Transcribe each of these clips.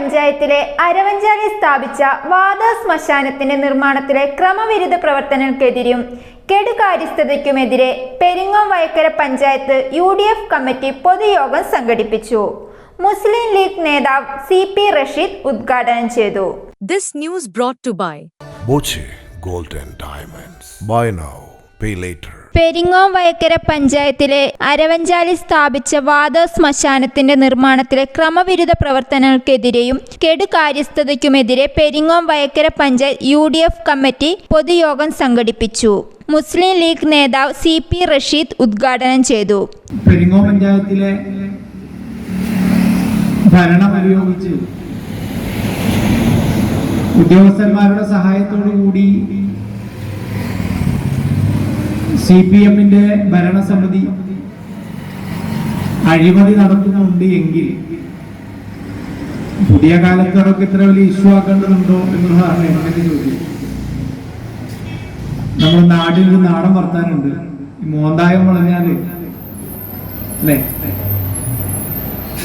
പഞ്ചായത്തിലെ അരവഞ്ചാലി സ്ഥാപിച്ച വാദ ശ്മശാനത്തിന്റെ നിർമ്മാണത്തിലെ ക്രമവിരുദ്ധ പ്രവർത്തനങ്ങൾക്കെതിരെയും കെടുകാര്യസ്ഥതയ്ക്കുമെതിരെ Peringome Vayakkara panchayat U D F committee പൊതുയോഗം സംഘടിപ്പിച്ചു. മുസ്ലിം ലീഗ് നേതാവ് സി പി റഷീദ് ഉദ്ഘാടനം ചെയ്തു. This news brought to by Boche golden diamonds buy now pay later. Peringome Vayakkara പഞ്ചായത്തിലെ അരവഞ്ചാലി സ്ഥാപിച്ച വാദ ശ്മശാനത്തിന്റെ നിർമ്മാണത്തിലെ ക്രമവിരുദ്ധ പ്രവർത്തനങ്ങൾക്കെതിരെയും കെടുകാര്യസ്ഥതയ്ക്കുമെതിരെ പെരിങ്ങോം വയക്കര പഞ്ചായത്ത് യു കമ്മിറ്റി പൊതുയോഗം സംഘടിപ്പിച്ചു. മുസ്ലിം ലീഗ് നേതാവ് സി പി റഷീദ് ഉദ്ഘാടനം ചെയ്തു. പെരിങ്ങോം പഞ്ചായത്തിലെ ഭരണം ഉദ്യോഗസ്ഥന്മാരുടെ സഹായത്തോടു കൂടി സി പി എമ്മിന്റെ ഭരണസമിതി അഴിമതി നടത്തുന്നുണ്ട് എങ്കിൽ പുതിയ കാലത്ത് അവർക്ക് ഇത്ര വലിയ ഇഷ്യൂ ആക്കേണ്ടതുണ്ടോ എന്നുള്ളതാണ് എന്റെ ചോദ്യം. നാടിൽ ഒരു നാടൻ വർത്താനുണ്ട് മോന്തായം പറഞ്ഞാൽ അല്ലേ?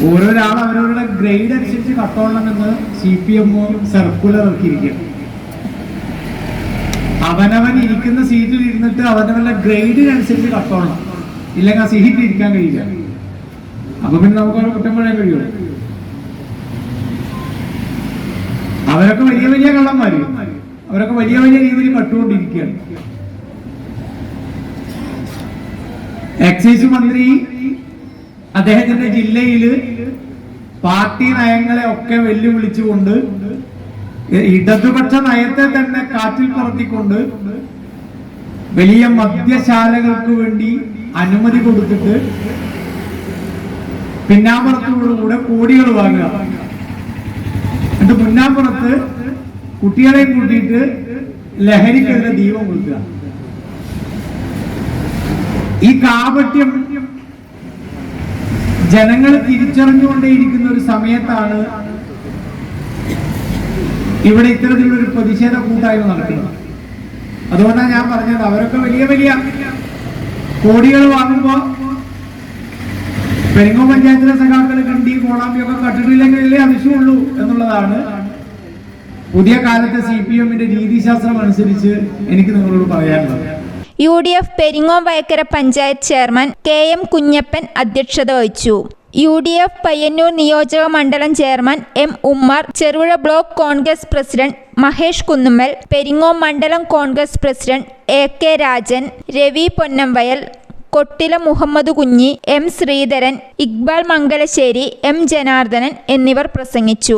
ഓരോരാൾ അവരവരുടെ ഗ്രേഡ് അനുസരിച്ച് കട്ടോളണമെന്ന് സി പി എമ്മോ സർക്കുലർ ഇറക്കിയിരിക്കുകയാണ്. അവനവൻ ഇരിക്കുന്ന സീറ്റിൽ ഇരുന്നിട്ട് അവനവന്റെ ഗ്രേഡിനനുസരിച്ച് കട്ടോളണം ഇല്ലെങ്കിൽ ആ സീറ്റിൽ ഇരിക്കാൻ കഴിയില്ല. അപ്പൊ പിന്നെ നമുക്ക് അവരെ കുറ്റം പറയാൻ കഴിയുള്ളൂ അവരൊക്കെ വലിയ വലിയ കള്ളന്മാര്. അവരൊക്കെ വലിയ വലിയ രീതിയിൽ കട്ടുകൊണ്ടിരിക്കുകയാണ് എക്സൈസ് മന്ത്രി അദ്ദേഹത്തിന്റെ ജില്ലയിൽ പാർട്ടി നയങ്ങളെ ഒക്കെ വെല്ലുവിളിച്ചുകൊണ്ട് ഇടതുപക്ഷ നയത്തെ തന്നെ കാറ്റിൽ പറത്തിക്കൊണ്ട് വലിയ മദ്യശാലകൾക്ക് വേണ്ടി അനുമതി കൊടുത്തിട്ട് പിന്നാമ്പുറത്തോടുകൂടെ കോടികൾ വാങ്ങുക. എന്നിട്ട് മുന്നാമ്പുറത്ത് കുട്ടികളെ കൂട്ടിയിട്ട് ലഹരിക്കെതിരെ ദീപം കൊടുക്കുക ഈ കാപട്യം ജനങ്ങൾ തിരിച്ചറിഞ്ഞുകൊണ്ടേയിരിക്കുന്ന ഒരു സമയത്താണ് ഇവിടെ ഇത്തരത്തിലുള്ള ഒരു പ്രതിഷേധ കൂട്ടായ്മ നടക്കുന്നത് അതുകൊണ്ടാണ് ഞാൻ പറഞ്ഞത് അവരൊക്കെ വലിയ വലിയ കോടികൾ വാങ്ങുമ്പോ പെരിങ്ങോ പഞ്ചായത്തിലെ സഖാക്കൾ കണ്ടി കോളാമ്പിയൊക്കെ കട്ടിട്ടില്ലെങ്കിലേ ആവശ്യമുള്ളൂ എന്നുള്ളതാണ് പുതിയ കാലത്തെ സി പി എമ്മിന്റെ രീതിശാസ്ത്രം അനുസരിച്ച് എനിക്ക് നിങ്ങളോട് പറയാനുള്ളത്. U D F Peringome Vayakkara panchayat chairman K M Kunhappan അധ്യക്ഷത വഹിച്ചു. യു ഡി എഫ് പയ്യന്നൂർ നിയോജക മണ്ഡലം chairman M Ummer Cherupuzha block Congress president Mahesh Kunnummal Peringome മണ്ഡലം Congress president A K Rajan Ravi Ponnamvayal Kottila Muhammad Kunhi M Sreedharan Iqbal Mangalassery M Janardhanan എന്നിവർ പ്രസംഗിച്ചു.